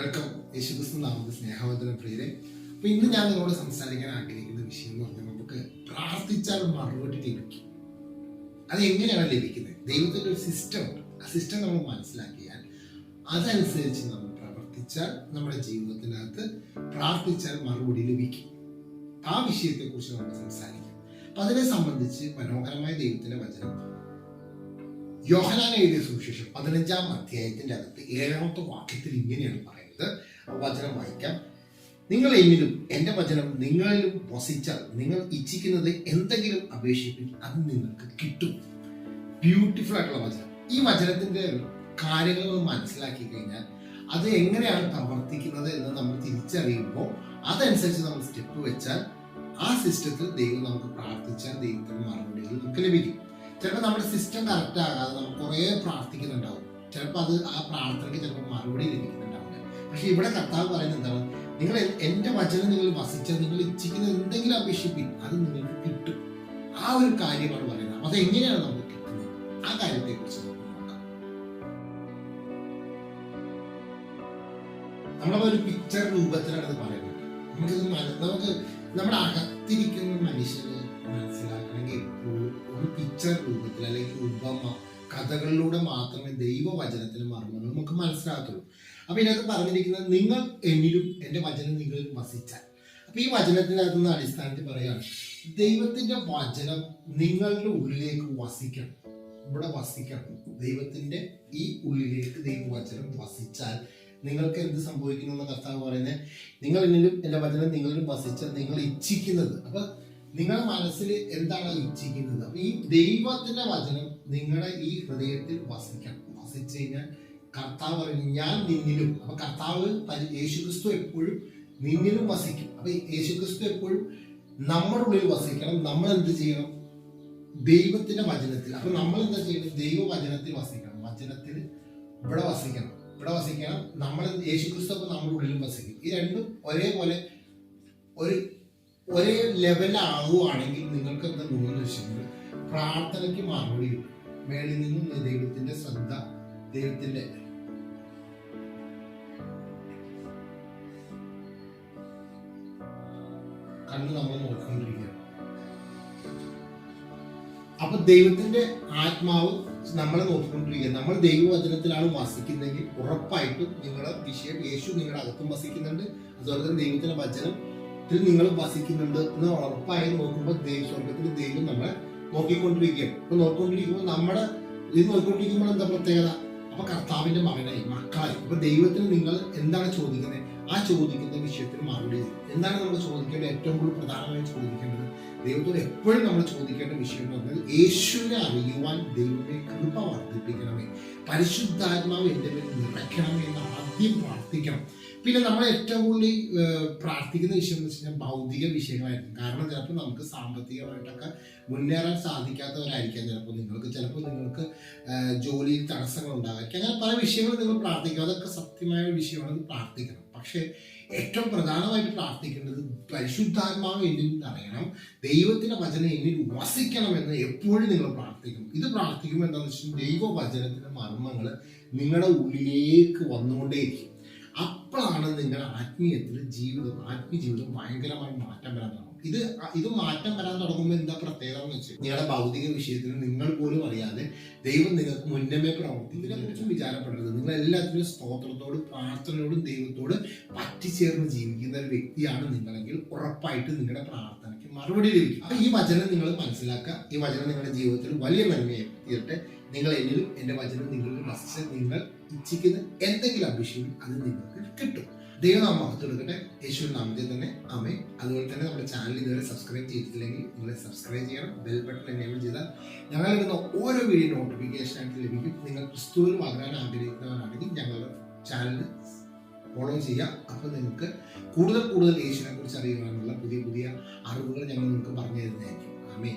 Welcome. യേശുക്രിസ്തു നാമത്തെ സ്നേഹവന്തന പ്രിയരെ. അപ്പൊ ഇന്ന് ഞാൻ നിങ്ങളോട് സംസാരിക്കാൻ ആഗ്രഹിക്കുന്ന വിഷയം എന്ന് പറഞ്ഞാൽ നമുക്ക് പ്രാർത്ഥിച്ചാൽ മറുപടി ലഭിക്കും. അത് എങ്ങനെയാണ് ലഭിക്കുന്നത്? ദൈവത്തിന്റെ ഒരു സിസ്റ്റം ഉണ്ട്. ആ സിസ്റ്റം നമ്മൾ മനസ്സിലാക്കിയാൽ അതനുസരിച്ച് നമ്മൾ പ്രവർത്തിച്ചാൽ നമ്മുടെ ജീവിതത്തിനകത്ത് പ്രാർത്ഥിച്ചാൽ മറുപടി ലഭിക്കും. ആ വിഷയത്തെ കുറിച്ച് നമ്മൾ സംസാരിക്കാം. അപ്പൊ അതിനെ സംബന്ധിച്ച് മനോഹരമായ ദൈവത്തിന്റെ വചനം. യോഹനാൻ എഴുതിയ സുവിശേഷം പതിനഞ്ചാം അധ്യായത്തിന്റെ അകത്ത് ഏഴാമത്തെ വാക്യത്തിൽ ഇങ്ങനെയാണ് പറയുന്നത്. വചനം വായിക്കാം. നിങ്ങൾ എന്നിലും എന്റെ വചനം നിങ്ങളിലും വസിച്ചാൽ നിങ്ങൾ ഇച്ഛിക്കുന്നത് എന്തെങ്കിലും അപേക്ഷിപ്പിൻ അത് നിങ്ങൾക്ക് കിട്ടും. ബ്യൂട്ടിഫുൾ ആയിട്ടുള്ള വചനം. ഈ വചനത്തിന്റെ കാര്യങ്ങൾ മനസ്സിലാക്കി കഴിഞ്ഞാൽ അത് എങ്ങനെയാണ് പ്രവർത്തിക്കുന്നത് എന്ന് നമ്മൾ തിരിച്ചറിയുമ്പോൾ അതനുസരിച്ച് നമ്മൾ സ്റ്റെപ്പ് വെച്ചാൽ ആ സിസ്റ്റത്തിൽ ദൈവം നമുക്ക് പ്രാർത്ഥിച്ചാൽ ദൈവത്തിന്റെ മറുപടികൾ നമുക്ക് ലഭിക്കും. ചിലപ്പോൾ നമ്മുടെ സിസ്റ്റം കറക്റ്റ് ആകാതെ നമ്മൾ കുറേ പ്രാർത്ഥിക്കുന്നുണ്ടാവും. ചിലപ്പോൾ അത് ആ പ്രാർത്ഥനയ്ക്ക് ചിലപ്പോൾ മറുപടി ലഭിക്കുന്നുണ്ടാവില്ല. പക്ഷെ ഇവിടെ കർത്താവ് പറയുന്നത് എന്താണ്? നിങ്ങൾ എന്റെ വചനം നിങ്ങൾ വസിച്ചാൽ നിങ്ങൾ ഇച്ഛിക്കുന്ന എന്തെങ്കിലും അപേക്ഷിപ്പിൻ അത് നിങ്ങൾക്ക് കിട്ടും. ആ ഒരു കാര്യമാണ് പറയുന്നത്. അത് എങ്ങനെയാണ് നമുക്ക് കിട്ടുന്നത്? ആ കാര്യത്തെ കുറിച്ച് നമുക്ക് നോക്കാം. നമ്മളൊരു പിക്ചർ രൂപത്തിലാണ് ഇത് പറയുന്നത്. നമുക്കിത് നമുക്ക് നമ്മുടെ അകത്തിരിക്കുന്ന മനുഷ്യനെ മനസ്സിലാക്കണമെങ്കിൽ എപ്പോഴും ഒരു പിക്ചർ രൂപത്തിൽ അല്ലെങ്കിൽ ഉപമ കഥകളിലൂടെ മാത്രമേ ദൈവവചനത്തിന് മർമ്മങ്ങൾ നമുക്ക് മനസ്സിലാകത്തുള്ളൂ. അപ്പൊ ഇതിനകത്ത് പറഞ്ഞിരിക്കുന്നത് നിങ്ങൾ എന്നിലും എന്റെ വചനം നിങ്ങളിൽ വസിച്ചാൽ. അപ്പൊ ഈ വചനത്തിനകത്ത് നിന്ന് അടിസ്ഥാനത്തിൽ പറയാണ് ദൈവത്തിന്റെ വചനം നിങ്ങളുടെ ഉള്ളിലേക്ക് വസിക്കണം. ഇവിടെ വസിക്കണം. ദൈവത്തിന്റെ ഈ ഉള്ളിലേക്ക് ദൈവവചനം വസിച്ചാൽ നിങ്ങൾക്ക് എന്ത് സംഭവിക്കുന്നു എന്ന കർത്താവ് പറയുന്നത് നിങ്ങൾ എന്നിലും എന്റെ വചനം നിങ്ങളിലും വസിച്ച നിങ്ങൾ ഇച്ഛിക്കുന്നത്. അപ്പൊ നിങ്ങളുടെ മനസ്സിൽ എന്താണ് ഇച്ഛിക്കുന്നത്? അപ്പൊ ഈ ദൈവത്തിന്റെ വചനം നിങ്ങളുടെ ഈ ഹൃദയത്തിൽ വസിക്കണം. വസിച്ചു കഴിഞ്ഞാൽ കർത്താവ് പറയുന്നു ഞാൻ നിന്നിലും. അപ്പൊ കർത്താവ് യേശുക്രിസ്തു എപ്പോഴും നിന്നിലും വസിക്കും. അപ്പൊ യേശുക്രിസ്തു എപ്പോഴും നമ്മുടെ ഉള്ളിൽ വസിക്കണം. നമ്മൾ എന്ത് ചെയ്യണം? ദൈവത്തിന്റെ വചനത്തിൽ. അപ്പൊ നമ്മൾ എന്താ ചെയ്യണം ദൈവവചനത്തിൽ വസിക്കണം. വചനത്തിൽ ഇവിടെ വസിക്കണം. ഇവിടെ വസിക്കണം. നമ്മൾ യേശുക്രിസ്തു ഒക്കെ നമ്മുടെ ഉള്ളിലും വസിക്കും. ഈ രണ്ടും ഒരേപോലെ ഒരു ഒരേ ലെവലാവുകയാണെങ്കിൽ നിങ്ങൾക്ക് എന്താ ഗുണമെന്ന് വെച്ചിട്ടുണ്ടെങ്കിൽ പ്രാർത്ഥനയ്ക്ക് മറുപടി മേളിൽ നിന്നും ദൈവത്തിന്റെ ശ്രദ്ധ ദൈവത്തിന്റെ കണ്ണ് നമ്മൾ അപ്പൊ ദൈവത്തിന്റെ ആത്മാവ് നമ്മളെ നോക്കിക്കൊണ്ടിരിക്കുക നമ്മൾ ദൈവവചനത്തിലാണ് വസിക്കുന്നതെങ്കിൽ ഉറപ്പായിട്ടും നിങ്ങളുടെ വിഷയം യേശു നിങ്ങളുടെ അകത്തും വസിക്കുന്നുണ്ട്. അതുപോലെ തന്നെ ദൈവത്തിന്റെ വചനത്തിൽ നിങ്ങൾ വസിക്കുന്നുണ്ട് എന്ന് ഉറപ്പായി നോക്കുമ്പോൾ ദൈവ സ്വർഗത്തിൽ ദൈവം നമ്മളെ നോക്കിക്കൊണ്ടിരിക്കുകയാണ്. അപ്പൊ നോക്കിക്കൊണ്ടിരിക്കുമ്പോൾ നമ്മുടെ ഇത് നോക്കിക്കൊണ്ടിരിക്കുമ്പോൾ എന്താ പ്രത്യേകത? അപ്പൊ കർത്താവിന്റെ മകനായി മക്കളായി അപ്പൊ ദൈവത്തിന് നിങ്ങൾ എന്താണ് ചോദിക്കുന്നത്? ആ ചോദിക്കുന്ന വിഷയത്തിന് മറുപടി എന്താണ് നമ്മൾ ചോദിക്കേണ്ടത്? ഏറ്റവും കൂടുതൽ പ്രധാനമായി ചോദിക്കേണ്ടത് ദൈവത്തോട് എപ്പോഴും നമ്മൾ ചോദിക്കേണ്ട വിഷയം എന്ന് പറഞ്ഞാൽ യേശുവിനെ അറിയുവാൻ ദൈവമേ കൃപ വർദ്ധിപ്പിക്കണമേ. പരിശുദ്ധാത്മാവ് എന്റെ മേൽ നിറയ്ക്കണമേ എന്ന് ആദ്യം പ്രാർത്ഥിക്കണം. പിന്നെ നമ്മൾ ഏറ്റവും കൂടുതൽ പ്രാർത്ഥിക്കുന്ന വിഷയം എന്ന് വെച്ച് കഴിഞ്ഞാൽ ഭൗതിക വിഷയങ്ങളായിരിക്കും. കാരണം ചിലപ്പോൾ നമുക്ക് സാമ്പത്തികമായിട്ടൊക്കെ മുന്നേറാൻ സാധിക്കാത്തവരായിരിക്കാം ചിലപ്പോൾ നിങ്ങൾക്ക്. ചിലപ്പോൾ നിങ്ങൾക്ക് ജോലിയിൽ തടസ്സങ്ങൾ ഉണ്ടാകാം അങ്ങനെ പല വിഷയങ്ങളും നിങ്ങൾ പ്രാർത്ഥിക്കുക അതൊക്കെ സത്യമായ ഒരു വിഷയമാണ് പ്രാർത്ഥിക്കണം. പക്ഷേ ഏറ്റവും പ്രധാനമായിട്ട് പ്രാർത്ഥിക്കേണ്ടത് പരിശുദ്ധാത്മാവ് എന്നിൽ അറിയണം ദൈവത്തിന്റെ വചനം എന്നിൽ വസിക്കണമെന്ന് എപ്പോഴും നിങ്ങൾ പ്രാർത്ഥിക്കും ഇത് പ്രാർത്ഥിക്കുമ്പോൾ എന്താണെന്ന് വെച്ചാൽ ദൈവവചനത്തിന്റെ മർമ്മങ്ങൾ നിങ്ങളുടെ ഉള്ളിലേക്ക് വന്നുകൊണ്ടേയിരിക്കും. അപ്പോഴാണ് നിങ്ങളുടെ ആത്മീയത്തിൽ ജീവിതം ആത്മീയ ജീവിതം ഭയങ്കരമായി മാറ്റം വരാൻ തുടങ്ങും. ഇത് ഇത് മാറ്റം വരാൻ തുടങ്ങുമ്പോൾ എന്താ പ്രത്യേകത എന്ന് വെച്ചാൽ നിങ്ങളുടെ ഭൗതിക വിഷയത്തിൽ നിങ്ങൾ പോലും അറിയാതെ ദൈവം നിങ്ങൾക്ക് മുന്നമേ പ്രവർത്തിക്കും. ഇതിനെക്കുറിച്ചും വിചാരപ്പെടരുത്. നിങ്ങൾ എല്ലാത്തിനും സ്തോത്രത്തോടും പ്രാർത്ഥനയോടും ദൈവത്തോട് പറ്റിച്ചേർന്ന് ജീവിക്കുന്ന ഒരു വ്യക്തിയാണ് നിങ്ങളെങ്കിൽ ഉറപ്പായിട്ട് നിങ്ങളുടെ പ്രാർത്ഥനയ്ക്ക് മറുപടി ലഭിക്കും. അപ്പൊ ഈ വചനം നിങ്ങൾ മനസ്സിലാക്കുക. ഈ വചനം നിങ്ങളുടെ ജീവിതത്തിൽ വലിയ നന്മയെ തീരട്ടെ. നിങ്ങൾ എന്നിലും എന്റെ വചനം നിങ്ങളിൽ വസിച്ച് നിങ്ങൾ ഇച്ഛിക്കുന്ന എന്തെങ്കിലും അഭിഷേകം അത് നിങ്ങൾക്ക് കിട്ടും. ദൈവനാമം മഹത്വെടുക്കട്ടെ യേശു നാമത്തിൽ തന്നെ. ആമേ അതുപോലെ തന്നെ നമ്മുടെ ചാനൽ ഇതുവരെ സബ്സ്ക്രൈബ് ചെയ്തിട്ടില്ലെങ്കിൽ നിങ്ങൾ സബ്സ്ക്രൈബ് ചെയ്യണം. ബെൽ ബട്ടൺ എനേബിൾ ചെയ്താൽ ഞങ്ങൾ എടുക്കുന്ന ഓരോ വീഡിയോ നോട്ടിഫിക്കേഷൻ ആയിട്ട് ലഭിക്കും. നിങ്ങൾ ക്രിസ്തുവിൽ വളരാൻ ആഗ്രഹിക്കുന്നവരാണെങ്കിൽ ഞങ്ങളുടെ ചാനലിന് ഫോളോ ചെയ്യാം അപ്പോൾ നിങ്ങൾക്ക് കൂടുതൽ കൂടുതൽ യേശുവിനെ കുറിച്ച് അറിയുവാനുള്ള പുതിയ പുതിയ അറിവുകൾ ഞങ്ങൾ നിങ്ങൾക്ക് പറഞ്ഞു തരുന്നതായിരിക്കും. ആമേ